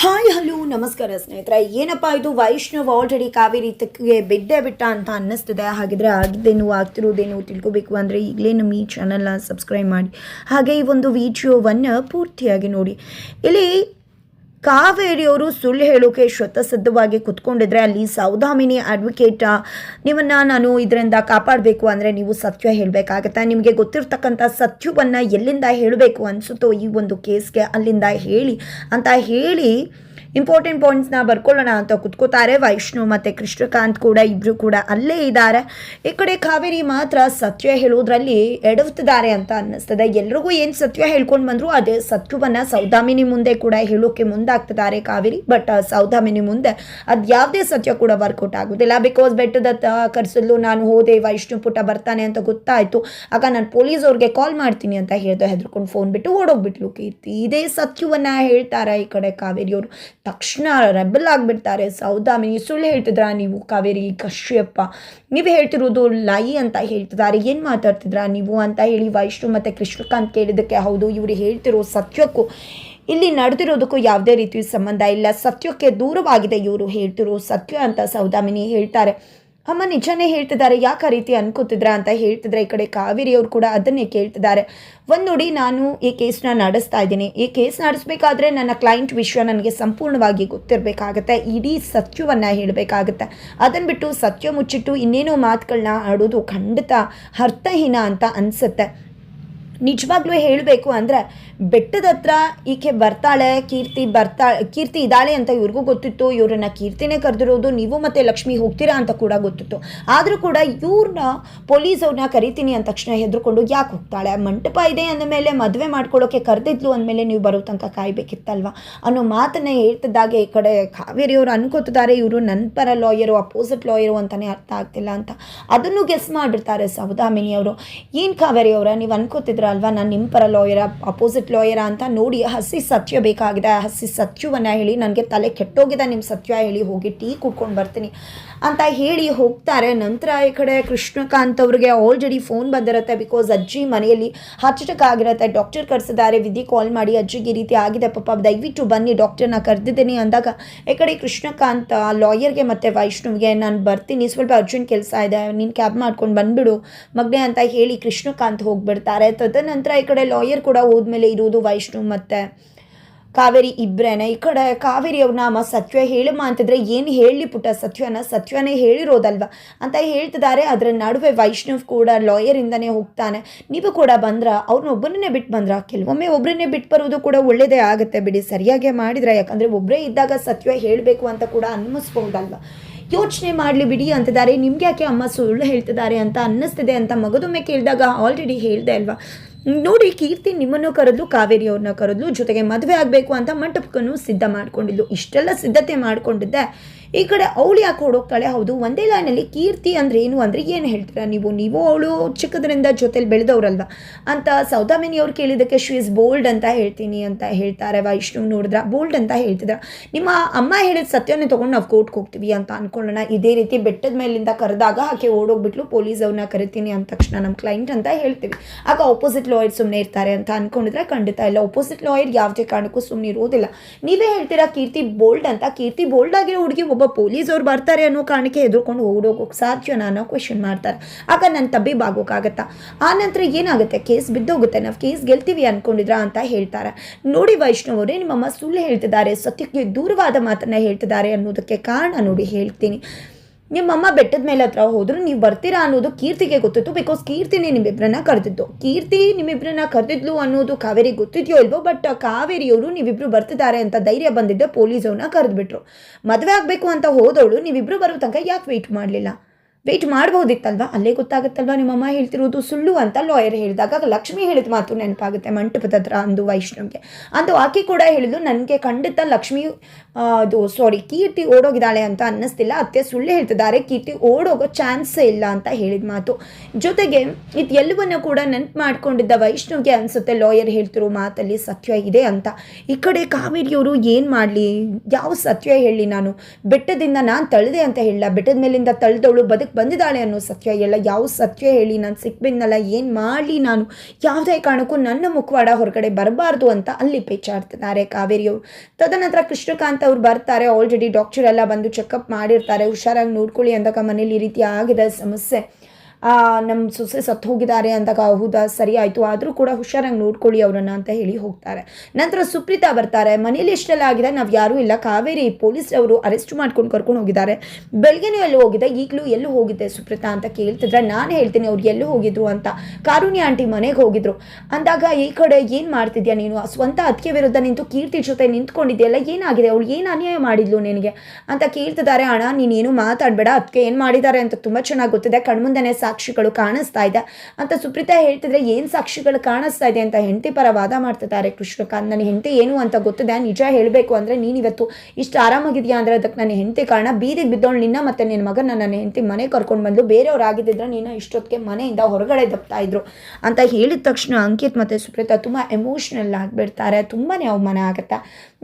Hi, hello, ನಮಸ್ಕಾರ ಸ್ನೇಹಿತರೆ. ಏನಪ್ಪ ಇದು? ವೈಷ್ಣವ್ ಆಲ್ರೆಡಿ ಕಾವೇರಿ ತಕ್ಕೆ ಬಿಡ್ಡೆ ಬಿಟ್ಟ ಅಂತ ಅನ್ನಿಸ್ತಿದೆ. ಹಾಗಿದ್ರೆ ಆಗಿದ್ದೇನು ಆಗ್ತಿರೋದೇನು ತಿಳ್ಕೊಬೇಕು ಅಂದರೆ ಈಗಲೇ ನಮ್ಮ ಈ ಚಾನಲ್ನ ಸಬ್ಸ್ಕ್ರೈಬ್ ಮಾಡಿ. ಹಾಗೆ ಈ ಒಂದು ವಿಡಿಯೋವನ್ನು ಪೂರ್ತಿಯಾಗಿ ನೋಡಿ. ಇಲ್ಲಿ ಕಾವೇರಿಯವರು ಸುಳ್ಳು ಹೇಳೋಕೆ ಶ್ವತಸಿದ್ಧವಾಗಿ ಕುತ್ಕೊಂಡಿದ್ರೆ ಅಲ್ಲಿ ಸೌದಾಮಿನಿ ಅಡ್ವೊಕೇಟ ನಿಮ್ಮನ್ನ ನಾನು ಇದರಿಂದ ಕಾಪಾಡಬೇಕು ಅಂದರೆ ನೀವು ಸತ್ಯ ಹೇಳಬೇಕಾಗತ್ತೆ. ನಿಮಗೆ ಗೊತ್ತಿರ್ತಕ್ಕಂಥ ಸತ್ಯವನ್ನು ಎಲ್ಲಿಂದ ಹೇಳಬೇಕು ಅನಿಸುತ್ತೋ ಈ ಒಂದು ಕೇಸ್ಗೆ ಅಲ್ಲಿಂದ ಹೇಳಿ ಅಂತ ಹೇಳಿ ಇಂಪಾರ್ಟೆಂಟ್ ಪಾಯಿಂಟ್ಸ್ನ ಬರ್ಕೊಳ್ಳೋಣ ಅಂತ ಕುತ್ಕೋತಾರೆ. ವೈಷ್ಣು ಮತ್ತು ಕೃಷ್ಣಕಾಂತ್ ಕೂಡ ಇಬ್ಬರು ಕೂಡ ಅಲ್ಲೇ ಇದ್ದಾರೆ. ಈ ಕಡೆ ಕಾವೇರಿ ಮಾತ್ರ ಸತ್ಯ ಹೇಳೋದ್ರಲ್ಲಿ ಎಡವುತ್ತಿದ್ದಾರೆ ಅಂತ ಅನ್ನಿಸ್ತದೆ. ಎಲ್ರಿಗೂ ಏನು ಸತ್ಯ ಹೇಳ್ಕೊಂಡು ಬಂದ್ರು ಅದೇ ಸತ್ಯವನ್ನು ಸೌದಾಮಿನಿ ಮುಂದೆ ಕೂಡ ಹೇಳೋಕೆ ಮುಂದಾಗ್ತಿದ್ದಾರೆ ಕಾವೇರಿ. ಬಟ್ ಸೌದಾಮಿನಿ ಮುಂದೆ ಅದು ಯಾವುದೇ ಸತ್ಯ ಕೂಡ ವರ್ಕೌಟ್ ಆಗೋದಿಲ್ಲ. ಬಿಕಾಸ್ ಬೆಟ್ಟದ ಕರ್ಸಲು ನಾನು ಹೋದೆ, ವೈಷ್ಣು ಪುಟ ಬರ್ತಾನೆ ಅಂತ ಗೊತ್ತಾಯಿತು. ಆಗ ನಾನು ಪೊಲೀಸ್ ಅವ್ರಿಗೆ ಕಾಲ್ ಮಾಡ್ತೀನಿ ಅಂತ ಹೇಳ್ದೆ. ಹೆದರ್ಕೊಂಡು ಫೋನ್ ಬಿಟ್ಟು ಓಡೋಗ್ಬಿಟ್ಲು. ಕೀರ್ತಿ, ಇದೇ ಸತ್ಯವನ್ನು ಹೇಳ್ತಾರೆ ಈ ಕಡೆ ಕಾವೇರಿಯವರು? ತಕ್ಷಣ ರೆಬಲ್ ಆಗಿಬಿಡ್ತಾರೆ. ಸೌದಾಮಿನಿ ಸುಳ್ಳು ಹೇಳ್ತಿದ್ರಾ? ನೀವು ಕಾವೇರಿ ಕಶ್ಯಪ್ಪ ನೀವು ಹೇಳ್ತಿರೋದು ಲೈ ಅಂತ ಹೇಳ್ತಿದ್ದಾರೆ. ಏನು ಮಾತಾಡ್ತಿದ್ರಾ ನೀವು ಅಂತ ಹೇಳಿ ವೈಷ್ಣು ಮತ್ತು ಕೃಷ್ಣಕಾಂತ್ ಕೇಳಿದ್ದಕ್ಕೆ ಹೌದು, ಇವರು ಹೇಳ್ತಿರೋ ಸತ್ಯಕ್ಕೂ ಇಲ್ಲಿ ನಡೆದಿರೋದಕ್ಕೂ ಯಾವುದೇ ರೀತಿಯ ಸಂಬಂಧ ಇಲ್ಲ. ಸತ್ಯಕ್ಕೆ ದೂರವಾಗಿದೆ ಇವರು ಹೇಳ್ತಿರೋ ಸತ್ಯ ಅಂತ ಸೌದಾಮಿನಿ ಹೇಳ್ತಾರೆ. ಅಮ್ಮ ನಿಜಾನೇ ಹೇಳ್ತಿದ್ದಾರೆ, ಯಾಕೆ ಆ ರೀತಿ ಅನ್ಕೋತಿದ್ರ ಅಂತ ಹೇಳ್ತಿದ್ರೆ ಈ ಕಡೆ ಕಾವೇರಿ ಅವ್ರು ಕೂಡ ಅದನ್ನೇ ಕೇಳ್ತಿದ್ದಾರೆ. ಒಂದು ನೋಡಿ ನಾನು ಈ ಕೇಸ್ನ ನಡೆಸ್ತಾ ಇದ್ದೀನಿ. ಈ ಕೇಸ್ ನಡೆಸಬೇಕಾದ್ರೆ ನನ್ನ ಕ್ಲೈಂಟ್ ವಿಷಯ ನನಗೆ ಸಂಪೂರ್ಣವಾಗಿ ಗೊತ್ತಿರಬೇಕಾಗತ್ತೆ. ಇಡೀ ಸತ್ಯವನ್ನು ಹೇಳಬೇಕಾಗತ್ತೆ. ಅದನ್ನು ಬಿಟ್ಟು ಸತ್ಯ ಮುಚ್ಚಿಟ್ಟು ಇನ್ನೇನೋ ಮಾತುಗಳನ್ನ ಆಡೋದು ಖಂಡಿತ ಅರ್ಥಹೀನ ಅಂತ ಅನಿಸುತ್ತೆ. ನಿಜವಾಗ್ಲೂ ಹೇಳಬೇಕು ಅಂದರೆ ಬೆಟ್ಟದ ಹತ್ರ ಈಕೆ ಬರ್ತಾಳೆ, ಕೀರ್ತಿ ಬರ್ತಾ, ಕೀರ್ತಿ ಇದ್ದಾಳೆ ಅಂತ ಇವ್ರಿಗೂ ಗೊತ್ತಿತ್ತು, ಇವ್ರನ್ನ ಕೀರ್ತಿನೇ ಕರೆದಿರೋದು, ನೀವು ಮತ್ತು ಲಕ್ಷ್ಮಿ ಹೋಗ್ತೀರಾ ಅಂತ ಕೂಡ ಗೊತ್ತಿತ್ತು. ಆದರೂ ಕೂಡ ಇವ್ರನ್ನ ಪೊಲೀಸವ್ರನ್ನ ಕರಿತೀನಿ ಅಂದ ತಕ್ಷಣ ಹೆದರ್ಕೊಂಡು ಯಾಕೆ ಹೋಗ್ತಾಳೆ? ಮಂಟಪ ಇದೆ ಅಂದ ಮೇಲೆ ಮದುವೆ ಮಾಡ್ಕೊಳ್ಳೋಕೆ ಕರೆದಿದ್ಲು ಅಂದಮೇಲೆ ನೀವು ಬರೋ ತನಕ ಕಾಯಬೇಕಿತ್ತಲ್ವ? ಅನ್ನೋ ಮಾತನ್ನ ಹೇಳ್ತಿದ್ದಾಗೆ ಈ ಕಡೆ ಕಾವೇರಿಯವರು ಅನ್ಕೋತಿದ್ದಾರೆ, ಇವರು ನನ್ನ ಪರ ಲಾಯರು, ಅಪೋಸಿಟ್ ಲಾಯರು ಅಂತಲೇ ಅರ್ಥ ಆಗ್ತಿಲ್ಲ ಅಂತ. ಅದನ್ನು ಗೆಸ್ ಮಾಡಿರ್ತಾರೆ ಸೌದಾಮಿನಿ ಅವರು. ಏನು ಕಾವೇರಿ ಅವರ, ನೀವು ಅನ್ಕೋತಿದ್ರ? ಅಲ್ವಾ? ನಾನು ನಿಮ್ಮ ಪರ ಲಾಯರ ಅಪೋಸಿಟ್ ಲಾಯರ ಅಂತ ನೋಡಿ ಹಸಿ ಸತ್ಯ ಬೇಕಾಗಿದೆ. ಆ ಹಸಿ ಸತ್ಯವನ್ನು ಹೇಳಿ ನನಗೆ ತಲೆ ಕೆಟ್ಟೋಗಿದೆ. ನಿಮ್ಮ ಸತ್ಯ ಹೇಳಿ ಹೋಗಿ ಟೀ ಕುಡ್ಕೊಂಡು ಬರ್ತೀನಿ ಅಂತ ಹೇಳಿ ಹೋಗ್ತಾರೆ. ನಂತರ ಈ ಕಡೆ ಕೃಷ್ಣಕಾಂತ್ ಅವ್ರಿಗೆ ಆಲ್ರೆಡಿ ಫೋನ್ ಬಂದಿರುತ್ತೆ ಬಿಕಾಸ್ ಅಜ್ಜಿ ಮನೆಯಲ್ಲಿ ಹಾರ್ಟ್ ಅಟ್ಯಾಕ್ ಆಗಿರುತ್ತೆ. ಡಾಕ್ಟರ್ ಕರೆಸಿದ್ದಾರೆ. ವಿಧಿ ಕಾಲ್ ಮಾಡಿ ಅಜ್ಜಿಗೆ ಈ ರೀತಿ ಆಗಿದೆ ಪಾಪ. ದಯವಿಟ್ಟು ಬನ್ನಿ ಡಾಕ್ಟರ್ನ ಕರೆದಿದ್ದೀನಿ ಅಂದಾಗ ಈ ಕಡೆ ಕೃಷ್ಣಕಾಂತ್ ಲಾಯರ್ಗೆ ಮತ್ತು ವೈಷ್ಣವ್ಗೆ ನಾನು ಬರ್ತೀನಿ. ಸ್ವಲ್ಪ ಅರ್ಜೆಂಟ್ ಕೆಲಸ ಇದೆ. ನೀನು ಕ್ಯಾಬ್ ಮಾಡ್ಕೊಂಡು ಬಂದುಬಿಡು ಮಗ್ನೆ ಅಂತ ಹೇಳಿ ಕೃಷ್ಣಕಾಂತ್ ಹೋಗ್ಬಿಡ್ತಾರೆ. ತದನಂತರ ಈ ಕಡೆ ಲಾಯರ್ ಕೂಡ ಹೋದ್ಮೇಲೆ ಇರೋದು ವೈಷ್ಣು ಮತ್ತು ಕಾವೇರಿ ಇಬ್ಬರೇನೆ ಈ ಕಡೆ ಕಾವೇರಿ ಅವ್ರನ್ನ ಅಮ್ಮ ಸತ್ಯ ಹೇಳಮ್ಮ ಅಂತಿದ್ರೆ ಏನು ಹೇಳಲಿ ಪುಟ್ಟ ಸತ್ಯನ? ಸತ್ಯನೇ ಹೇಳಿರೋದಲ್ವ? ಅಂತ ಹೇಳ್ತಿದ್ದಾರೆ. ಅದರ ನಡುವೆ ವೈಷ್ಣವ್ ಕೂಡ ಲಾಯರಿಂದನೇ ಹೋಗ್ತಾನೆ. ನೀವು ಕೂಡ ಬಂದ್ರ? ಅವ್ರನ್ನ ಒಬ್ಬರನ್ನೇ ಬಿಟ್ಟು ಬಂದ್ರ? ಕೆಲವೊಮ್ಮೆ ಒಬ್ಬರನ್ನೇ ಬಿಟ್ಟು ಬರೋದು ಕೂಡ ಒಳ್ಳೇದೇ ಆಗುತ್ತೆ ಬಿಡಿ. ಸರಿಯಾಗಿ ಮಾಡಿದ್ರೆ, ಯಾಕಂದರೆ ಒಬ್ಬರೇ ಇದ್ದಾಗ ಸತ್ಯ ಹೇಳಬೇಕು ಅಂತ ಕೂಡ ಅನ್ನಿಸ್ಬೋದಲ್ವ? ಯೋಚನೆ ಮಾಡಲಿ ಬಿಡಿ ಅಂತಿದ್ದಾರೆ. ನಿಮ್ಗೆ ಯಾಕೆ ಅಮ್ಮ ಸುಳ್ಳು ಹೇಳ್ತಿದ್ದಾರೆ ಅಂತ ಅನ್ನಿಸ್ತಿದೆ ಅಂತ ಮಗದೊಮ್ಮೆ ಕೇಳಿದಾಗ ಆಲ್ರೆಡಿ ಹೇಳಿದೆ ಅಲ್ವಾ? ನೋಡಿ, ಕೀರ್ತಿ ನಿಮ್ಮನ್ನು ಕರೆದ್ಲು, ಕಾವೇರಿ ಅವ್ರನ್ನ ಕರೆದ್ಲು, ಜೊತೆಗೆ ಮದುವೆ ಆಗಬೇಕು ಅಂತ ಮಂಟಪಕ್ಕೂ ಸಿದ್ಧ ಮಾಡ್ಕೊಂಡಿದ್ಲು. ಇಷ್ಟೆಲ್ಲ ಸಿದ್ಧತೆ ಮಾಡ್ಕೊಂಡಿದ್ದೆ. ಈ ಕಡೆ ಅವಳು ಯಾಕೆ ಹೊಡೋಗ್ತಾಳೆ ಹೌದು, ಒಂದೇ ಲೈನಲ್ಲಿ ಕೀರ್ತಿ ಅಂದ್ರೆ ಏನು ಅಂದರೆ ಏನು ಹೇಳ್ತೀರಾ ನೀವು? ನೀವು ಅವಳು ಚಿಕ್ಕದ್ರಿಂದ ಜೊತೆಲಿ ಬೆಳೆದವ್ರಲ್ವ? ಅಂತ ಸೌದಾಮಿನಿ ಅವ್ರು ಕೇಳಿದ್ದಕ್ಕೆ ಶಿ ಇಸ್ ಬೋಲ್ಡ್ ಅಂತ ಹೇಳ್ತೀನಿ ಅಂತ ಹೇಳ್ತಾರೆ ವೈಷ್ಣು ನೋಡಿದ್ರ? ಬೋಲ್ಡ್ ಅಂತ ಹೇಳ್ತಿದ್ರ. ನಿಮ್ಮ ಅಮ್ಮ ಹೇಳಿದ ಸತ್ಯವನ್ನೇ ತೊಗೊಂಡು ನಾವು ಕೋರ್ಟ್ಗೆ ಹೋಗ್ತೀವಿ ಅಂತ ಅನ್ಕೊಳ್ಳೋಣ. ಇದೇ ರೀತಿ ಬೆಟ್ಟದ ಮೇಲಿಂದ ಕರೆದಾಗ ಆಕೆ ಓಡೋಗ್ಬಿಟ್ಲು. ಪೊಲೀಸ್ ಅವ್ರನ್ನ ಕರಿತೀನಿ ಅಂದ ತಕ್ಷಣ ನಮ್ಮ ಕ್ಲೈಂಟ್ ಅಂತ ಹೇಳ್ತೀವಿ. ಆಗ ಆಪೋಸಿಟ್ ಲಾಯರ್ ಸುಮ್ಮನೆ ಇರ್ತಾರೆ ಅಂತ ಅನ್ಕೊಂಡಿದ್ರೆ ಖಂಡಿತ ಇಲ್ಲ. ಆಪೋಸಿಟ್ ಲಾಯರ್ ಯಾವುದೇ ಕಾರಣಕ್ಕೂ ಸುಮ್ಮನೆ ಇರೋದಿಲ್ಲ. ನೀವೇ ಹೇಳ್ತೀರಾ ಕೀರ್ತಿ ಬೋಲ್ಡ್ ಅಂತ? ಕೀರ್ತಿ ಬೋಲ್ಡ್ ಆಗಿರೋ ಹುಡುಗಿ ಒಬ್ಬ ಪೊಲೀಸ್ ಅವ್ರು ಬರ್ತಾರೆ ಅನ್ನೋ ಕಾರಣಕ್ಕೆ ಹೆದರ್ಕೊಂಡು ಓಡೋಗೋಕೆ ಸಾಧ್ಯನ ಅನ್ನೋ ಕ್ವೆಶನ್ ಮಾಡ್ತಾರೆ. ಆಗ ನನ್ನ ತಬ್ಬಿ ಬಾಗೋಕ್ಕಾಗತ್ತಾ ಆ ನಂತರ ಏನಾಗುತ್ತೆ? ಕೇಸ್ ಬಿದ್ದೋಗುತ್ತೆ. ನಾವು ಕೇಸ್ ಗೆಲ್ತೀವಿ ಅನ್ಕೊಂಡಿದ್ರಾ ಅಂತ ಹೇಳ್ತಾರೆ. ನೋಡಿ ವೈಷ್ಣವ್ ಅವರೇ, ನಿಮ್ಮಮ್ಮ ಸುಳ್ಳು ಹೇಳ್ತಿದ್ದಾರೆ, ಸತ್ಯಕ್ಕೆ ದೂರವಾದ ಮಾತನ್ನ ಹೇಳ್ತಿದ್ದಾರೆ ಅನ್ನೋದಕ್ಕೆ ಕಾರಣ ನೋಡಿ ಹೇಳ್ತೀನಿ. ನಿಮ್ಮಮ್ಮ ಬೆಟ್ಟದ ಮೇಲೆ ಹತ್ರ ಹೋದ್ರು, ನೀವು ಬರ್ತೀರಾ ಅನ್ನೋದು ಕೀರ್ತಿಗೆ ಗೊತ್ತಿತ್ತು ಬಿಕಾಸ್ ಕೀರ್ತಿನೇ ನಿಮ್ಮಿಬ್ಬರನ್ನ ಕರೆದಿದ್ದು. ಕೀರ್ತಿ ನಿಮ್ಮಿಬ್ಬರನ್ನ ಕರೆದಿದ್ಲು ಅನ್ನೋದು ಕಾವೇರಿ ಗೊತ್ತಿದೆಯೋ ಇಲ್ವೋ ಬಟ್ ಕಾವೇರಿಯವರು ನೀವಿಬ್ರು ಬರ್ತಿದ್ದಾರೆ ಅಂತ ಧೈರ್ಯ ಬಂದಿದ್ದ ಪೊಲೀಸ್ ಅವ್ರನ್ನ ಕರೆದ್ಬಿಟ್ರು. ಮದುವೆ ಆಗಬೇಕು ಅಂತ ಹೋದವಳು, ನೀವಿಬ್ರು ಬರೋ ತನಕ ಯಾಕೆ ವೆಯ್ಟ್ ಮಾಡಲಿಲ್ಲ? ವೆಯ್ಟ್ ಮಾಡ್ಬೋದಿತ್ತಲ್ವಾ? ಅಲ್ಲೇ ಗೊತ್ತಾಗುತ್ತಲ್ವಾ? ನಿಮ್ಮಮ್ಮ ಹೇಳ್ತಿರೋದು ಸುಳ್ಳು ಅಂತ ಲಾಯರ್ ಹೇಳಿದಾಗ ಲಕ್ಷ್ಮಿ ಹೇಳಿದ ಮಾತು ನೆನಪಾಗುತ್ತೆ ಮಂಟಪದ ಹತ್ರ ಅಂದು ವೈಷ್ಣವ್ಗೆ. ಅಂದು ಆಕೆ ಕೂಡ ಹೇಳಿದ್ಲು, ನನಗೆ ಖಂಡಿತ ಲಕ್ಷ್ಮಿ ಅದು ಸಾರಿ ಕೀರ್ತಿ ಓಡೋಗಿದ್ದಾಳೆ ಅಂತ ಅನ್ನಿಸ್ತಿಲ್ಲ. ಅತ್ತೆ ಸುಳ್ಳು ಹೇಳ್ತಿದ್ದಾರೆ, ಕೀರ್ತಿ ಓಡೋಗೋ ಚಾನ್ಸೇ ಇಲ್ಲ ಅಂತ ಹೇಳಿದ ಮಾತು. ಜೊತೆಗೆ ಇದು ಎಲ್ಲವನ್ನ ಕೂಡ ನೆನ್ಪು ಮಾಡ್ಕೊಂಡಿದ್ದ ವೈಷ್ಣವ್ಗೆ ಅನಿಸುತ್ತೆ ಲಾಯರ್ ಹೇಳ್ತಿರೋ ಮಾತಲ್ಲಿ ಸತ್ಯ ಇದೆ ಅಂತ. ಈ ಕಡೆ ಕಾವೇರಿಯವರು ಏನು ಮಾಡಲಿ? ಯಾವ ಸತ್ಯ ಹೇಳಿ ನಾನು? ಬೆಟ್ಟದಿಂದ ನಾನು ತಳ್ದೆ ಅಂತ ಹೇಳಲ್ಲ. ಬೆಟ್ಟದ ಮೇಲಿಂದ ತಳ್ದವಳು ಬದುಕು ಇದಕ್ಕೆ ಬಂದಿದ್ದಾಳೆ ಅನ್ನೋ ಸತ್ಯ ಎಲ್ಲ ಯಾವ ಸತ್ಯ ಹೇಳಿ ನಾನು ಸಿಕ್ಬಿದ್ನಲ್ಲ, ಏನು ಮಾಡಲಿ ನಾನು? ಯಾವುದೇ ಕಾರಣಕ್ಕೂ ನನ್ನ ಮುಖವಾಡ ಹೊರಗಡೆ ಬರಬಾರ್ದು ಅಂತ ಅಲ್ಲಿ ಪೇಚಾಡ್ತಿದ್ದಾರೆ ಕಾವೇರಿಯವರು ತದನಂತರ ಕೃಷ್ಣಕಾಂತ್ ಅವ್ರು ಬರ್ತಾರೆ ಆಲ್ರೆಡಿ ಡಾಕ್ಟರ್ ಎಲ್ಲ ಬಂದು ಚೆಕಪ್ ಮಾಡಿರ್ತಾರೆ, ಹುಷಾರಾಗಿ ನೋಡ್ಕೊಳ್ಳಿ ಅಂದಾಗ ಮನೇಲಿ ಈ ರೀತಿ ಆಗಿದೆ ಸಮಸ್ಯೆ. ನಮ್ಮ ಸೊಸೆ ಸತ್ತು ಹೋಗಿದ್ದಾರೆ ಅಂದಾಗ ಹೌದಾ, ಸರಿ ಆಯಿತು, ಆದರೂ ಕೂಡ ಹುಷಾರಾಗಿ ನೋಡ್ಕೊಳ್ಳಿ ಅವರನ್ನ ಅಂತ ಹೇಳಿ ಹೋಗ್ತಾರೆ. ನಂತರ ಸುಪ್ರೀತಾ ಬರ್ತಾರೆ. ಮನೇಲಿ ಎಷ್ಟೆಲ್ಲ ಆಗಿದೆ? ನಾವು ಯಾರೂ ಇಲ್ಲ. ಕಾವೇರಿ ಪೊಲೀಸ್ ಅವರು ಅರೆಸ್ಟ್ ಮಾಡ್ಕೊಂಡು ಕರ್ಕೊಂಡು ಹೋಗಿದ್ದಾರೆ. ಬೆಳಗ್ಗೆನೂ ಎಲ್ಲೂ ಹೋಗಿದೆ, ಈಗಲೂ ಎಲ್ಲೂ ಹೋಗಿದ್ದೆ ಸುಪ್ರೀತಾ ಅಂತ ಕೇಳ್ತಿದ್ರೆ ನಾನು ಹೇಳ್ತೀನಿ, ಅವ್ರು ಎಲ್ಲೂ ಹೋಗಿದ್ರು ಅಂತ. ಕಾರುಣಿ ಆಂಟಿ ಮನೆಗೆ ಹೋಗಿದ್ರು. ಅಂದಾಗ ಈ ಕಡೆ ಏನು ಮಾಡ್ತಿದ್ಯಾ ನೀನು? ಸ್ವಂತ ಅದಕ್ಕೆ ವಿರುದ್ಧ ನಿಂತು ಕೀರ್ತಿ ಜೊತೆ ನಿಂತ್ಕೊಂಡಿದ್ಯಲ್ಲ, ಏನಾಗಿದೆ? ಅವಳು ಏನು ಅನ್ಯಾಯ ಮಾಡಿದ್ಲು ನಿನಗೆ? ಅಂತ ಕೇಳ್ತಿದ್ದಾರೆ. ಅಣ್ಣ, ನೀನೇನು ಮಾತಾಡಬೇಡ. ಅದಕ್ಕೆ ಏನು ಮಾಡಿದ್ದಾರೆ ಅಂತ ತುಂಬ ಚೆನ್ನಾಗಿ ಗೊತ್ತಿದೆ. ಕಣ್ಮುಂದೆನೇ ಸಾಕ್ಷಿಗಳು ಕಾಣಿಸ್ತಾ ಇದೆ. ಅಂತ ಸುಪ್ರೀತಾ ಹೇಳ್ತಿದ್ರೆ ಏನು ಸಾಕ್ಷಿಗಳು ಕಾಣಿಸ್ತಾ ಇದೆ ಅಂತ ಹೆಂಡತಿ ಪರ ವಾದ ಮಾಡ್ತಿದ್ದಾರೆ ಕೃಷ್ಣಕಾಂತ್ ನನ್ನ ಹೆಂಡತಿ ಏನು ಅಂತ ಗೊತ್ತಿದೆ. ನಿಜ ಹೇಳಬೇಕು ಅಂದರೆ ನೀನು ಇವತ್ತು ಇಷ್ಟು ಆರಾಮಾಗಿದೆಯಾ ಅಂದರೆ ಅದಕ್ಕೆ ನನ್ನ ಹೆಂಡತಿ ಕಾರಣ ಬೀದಿಗೆ ಬಿದ್ದೋಳು ನಿನ್ನ ಮತ್ತು ನಿನ್ನ ಮಗನ ನನ್ನ ಹೆಂಡತಿ ಮನೆ ಕರ್ಕೊಂಡು ಬಂದು ಬೇರೆಯವ್ರು ಆಗಿದ್ದಿದ್ರೆ ನೀನು ಇಷ್ಟೊತ್ತಿಗೆ ಮನೆಯಿಂದ ಹೊರಗಡೆ ದಪ್ತಾ ಇದ್ರು ಅಂತ ಹೇಳಿದ ತಕ್ಷಣ ಅಂಕಿತ್ ಮತ್ತು ಸುಪ್ರೀತಾ ತುಂಬ ಎಮೋಷ್ನಲ್ ಆಗಿಬಿಡ್ತಾರೆ. ತುಂಬಾ ಅವಮಾನ ಆಗುತ್ತೆ.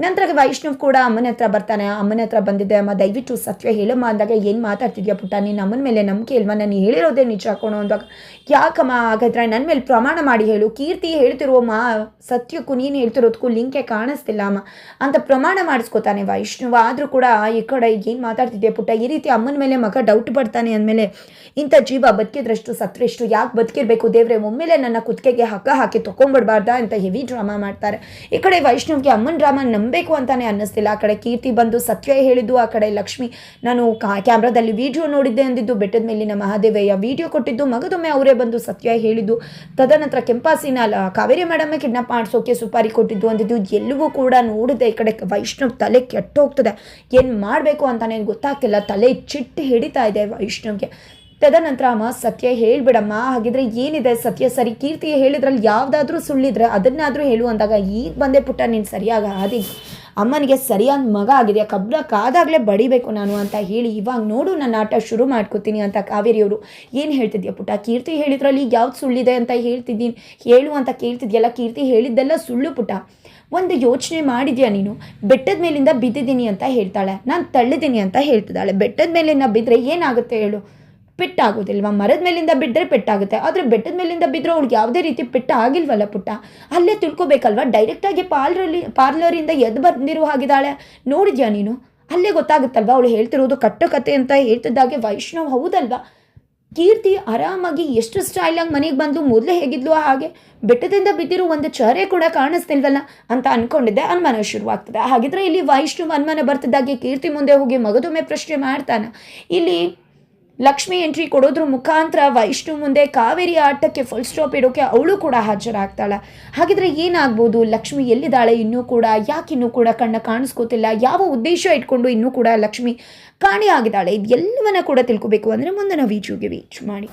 ನಂತರ ವೈಷ್ಣವ್ ಕೂಡ ಅಮ್ಮನ ಹತ್ರ ಬರ್ತಾನೆ. ಅಮ್ಮನ ಹತ್ರ ಬಂದಿದ್ದೆ. ಅಮ್ಮ, ದಯವಿಟ್ಟು ಸತ್ಯ ಹೇಳಮ್ಮ ಅಂದಾಗ ಏನು ಮಾತಾಡ್ತಿದ್ಯಾ ಪುಟ್ಟ? ನೀನು ಅಮ್ಮನ ಮೇಲೆ ನಂಬಿಕೆ ಇಲ್ವಾ? ನಾನು ಹೇಳಿರೋದೇ ನಿಜ. ಹಾಕೋಣ ಅಂದಾಗ, ಯಾಕಮ್ಮ ಹಾಗಾದ್ರೆ ನನ್ನ ಮೇಲೆ ಪ್ರಮಾಣ ಮಾಡಿ ಹೇಳು. ಕೀರ್ತಿ ಹೇಳ್ತಿರೋ ಮಾ ಸತ್ಯಕ್ಕೂ ನೀನು ಹೇಳ್ತಿರೋದಕ್ಕೂ ಲಿಂಕೆ ಕಾಣಿಸ್ತಿಲ್ಲ ಅಮ್ಮ. ಅಂತ ಪ್ರಮಾಣ ಮಾಡಿಸ್ಕೊತಾನೆ ವೈಷ್ಣವ. ಆದರೂ ಕೂಡ ಈ ಕಡೆ ಏನು ಮಾತಾಡ್ತಿದ್ದೆ ಪುಟ್ಟ? ಈ ರೀತಿ ಅಮ್ಮನ ಮೇಲೆ ಮಗ ಡೌಟ್ ಪಡ್ತಾನೆ ಅಂದಮೇಲೆ ಇಂಥ ಜೀವ ಬದುಕಿದ್ರಷ್ಟು ಸತ್ರೆಷ್ಟು ಯಾಕೆ ಬದುಕಿರಬೇಕು ದೇವ್ರೆ? ಒಮ್ಮೆಲೆ ನನ್ನ ಕುತ್ತಿಗೆಗೆ ಹಗ್ಗ ಹಾಕಿ ತೊಗೊಂಡ್ಬಿಡ್ಬಾರ್ದಾ ಅಂತ ಹೆವಿ ಡ್ರಾಮಾ ಮಾಡ್ತಾರೆ. ಈ ಕಡೆ ವೈಷ್ಣವ್ಗೆ ಅಮ್ಮನ ಡ್ರಾಮಾ ನಂಬಬೇಕು ಅಂತಾನೆ ಅನ್ನಿಸ್ತಿಲ್ಲ. ಆ ಕಡೆ ಕೀರ್ತಿ ಬಂದು ಸತ್ಯ ಹೇಳಿದ್ದು, ಆ ಕಡೆ ಲಕ್ಷ್ಮಿ. ನಾನು ಕ್ಯಾಮ್ರಾದಲ್ಲಿ ವಿಡಿಯೋ ನೋಡಿದ್ದೆ ಅಂದಿದ್ದು, ಬೆಟ್ಟದ ಮೇಲಿನ ಮಹಾದೇವಯ್ಯ. ವಿಡಿಯೋ ಕೊಟ್ಟಿದ್ದು, ಮಗದೊಮ್ಮೆ ಅವರೇ ಬಂದು ಸತ್ಯ ಹೇಳಿದ್ದು. ತದನಂತರ ಕೆಂಪಾಸಿನ ಕಾವೇರಿ ಮೇಡಮ್ ಕಿಡ್ನಾಪ್ ಮಾಡಿಸೋಕೆ ಸುಪಾರಿ ಕೊಟ್ಟಿದ್ದು ಅಂದಿದ್ದು. ಎಲ್ಲವೂ ಕೂಡ ನೋಡಿದೆ, ಈ ಕಡೆ ವೈಷ್ಣವ್ ತಲೆ ಕೆಟ್ಟೋಗ್ತದೆ. ಏನು ಮಾಡಬೇಕು ಅಂತಾನೆ ಗೊತ್ತಾಗ್ತಿಲ್ಲ. ತಲೆ ಚಿಟ್ಟು ಹಿಡಿತಾ ಇದೆ ವೈಷ್ಣವ್ಗೆ. ತದನಂತರ ಅಮ್ಮ, ಸತ್ಯ ಹೇಳ್ಬಿಡಮ್ಮ. ಹಾಗಿದ್ರೆ ಏನಿದೆ? ಸತ್ಯ ಸರಿ ಕೀರ್ತಿ ಹೇಳಿದ್ರಲ್ಲಿ ಯಾವುದಾದ್ರೂ ಸುಳ್ಳಿದ್ರೆ ಅದನ್ನಾದರೂ ಹೇಳು ಅಂದಾಗ, ಈಗ ಬಂದೆ ಪುಟ್ಟ, ನೀನು ಸರಿಯಾಗ ಹಾದಿ ಅಮ್ಮನಿಗೆ ಸರಿಯಾದ ಮಗ ಆಗಿದೆ ಕಬ್ಬ ಕಾದಾಗಲೇ ಬಡಿಬೇಕು ನಾನು ಅಂತ ಹೇಳಿ ಇವಾಗ ನೋಡು ನನ್ನ ಆಟ ಶುರು ಮಾಡ್ಕೋತೀನಿ ಅಂತ ಕಾವೇರಿಯವರು ಏನು ಹೇಳ್ತಿದ್ಯಾ ಪುಟ್ಟ? ಕೀರ್ತಿ ಹೇಳಿದ್ರಲ್ಲಿ ಯಾವ್ದು ಸುಳ್ಳಿದೆ ಅಂತ ಹೇಳ್ತಿದ್ದೀನಿ. ಹೇಳು ಅಂತ ಕೇಳ್ತಿದ್ಯಲ್ಲ, ಕೀರ್ತಿ ಹೇಳಿದ್ದೆಲ್ಲ ಸುಳ್ಳು ಪುಟ ಒಂದು ಯೋಚನೆ ಮಾಡಿದ್ಯಾ ನೀನು? ಬೆಟ್ಟದ ಮೇಲಿಂದ ಬಿದ್ದಿದ್ದೀನಿ ಅಂತ ಹೇಳ್ತಾಳೆ. ನಾನು ತಳ್ಳಿದ್ದೀನಿ ಅಂತ ಹೇಳ್ತಿದ್ದಾಳೆ. ಬೆಟ್ಟದ ಮೇಲಿಂದ ಬಿದ್ದರೆ ಏನಾಗುತ್ತೆ ಹೇಳು? ಪೆಟ್ಟಾಗೋದಿಲ್ವಾ ಮರದ ಮೇಲಿಂದ ಬಿದ್ದರೆ ಪೆಟ್ಟಾಗುತ್ತೆ. ಆದರೆ ಬೆಟ್ಟದ ಮೇಲಿಂದ ಬಿದ್ದರೆ ಅವ್ಳಿಗೆ ಯಾವುದೇ ರೀತಿ ಪೆಟ್ಟ ಆಗಿಲ್ವಲ್ಲ ಪುಟ್ಟ? ಅಲ್ಲೇ ತಿಳ್ಕೊಬೇಕಲ್ವ? ಡೈರೆಕ್ಟಾಗಿ ಪಾರ್ಲರಲ್ಲಿ ಪಾರ್ಲರಿಂದ ಎದ್ದು ಬಂದಿರೋ ಹಾಗಿದ್ದಾಳೆ. ನೋಡಿದ್ಯಾ ನೀನು? ಅಲ್ಲೇ ಗೊತ್ತಾಗುತ್ತಲ್ವ ಅವಳು ಹೇಳ್ತಿರೋದು ಕಟ್ಟು ಕತೆ ಅಂತ ಹೇಳ್ತಿದ್ದಾಗೆ ವೈಷ್ಣವ್ ಹೌದಲ್ವಾ? ಕೀರ್ತಿ ಆರಾಮಾಗಿ ಎಷ್ಟು ಸ್ಟೈಲಾಗಿ ಮನೆಗೆ ಬಂದು ಮೊದಲೇ ಹೇಗಿದ್ಲು ಹಾಗೆ? ಬೆಟ್ಟದಿಂದ ಬಿದ್ದಿರೋ ಒಂದು ಚರೆ ಕೂಡ ಕಾಣಿಸ್ತಿಲ್ವಲ್ಲ ಅಂತ ಅಂದ್ಕೊಂಡಿದ್ದೆ ಅನುಮಾನ ಶುರುವಾಗ್ತದೆ. ಹಾಗಿದ್ರೆ ಇಲ್ಲಿ ವೈಷ್ಣವ್ ಅನುಮಾನ ಬರ್ತಿದ್ದಾಗೆ ಕೀರ್ತಿ ಮುಂದೆ ಹೋಗಿ ಮಗದೊಮ್ಮೆ ಪ್ರಶ್ನೆ ಮಾಡ್ತಾನೆ. ಇಲ್ಲಿ ಲಕ್ಷ್ಮಿ ಎಂಟ್ರಿ ಕೊಡೋದ್ರ ಮುಖಾಂತರ ವೈಷ್ಣು ಮುಂದೆ ಕಾವೇರಿ ಆಟಕ್ಕೆ ಫುಲ್ ಸ್ಟಾಪ್ ಇಡೋಕೆ ಅವಳು ಕೂಡ ಹಾಜರಾಗ್ತಾಳೆ. ಹಾಗಿದ್ರೆ ಏನಾಗ್ಬೋದು? ಲಕ್ಷ್ಮಿ ಎಲ್ಲಿದ್ದಾಳೆ? ಇನ್ನೂ ಕೂಡ ಯಾಕೆ ಇನ್ನೂ ಕೂಡ ಕಣ್ಣ ಕಾಣಿಸ್ಕೋತಿಲ್ಲ? ಯಾವ ಉದ್ದೇಶ ಇಟ್ಕೊಂಡು ಇನ್ನೂ ಕೂಡ ಲಕ್ಷ್ಮಿ ಕಾಣೆ ಆಗಿದ್ದಾಳೆ? ಇದೆಲ್ಲವನ್ನ ಕೂಡ ತಿಳ್ಕೊಬೇಕು ಅಂದರೆ ಮುಂದಿನ ವೀಡಿಯೋಗೆ ವೀಚ್ ಮಾಡಿ.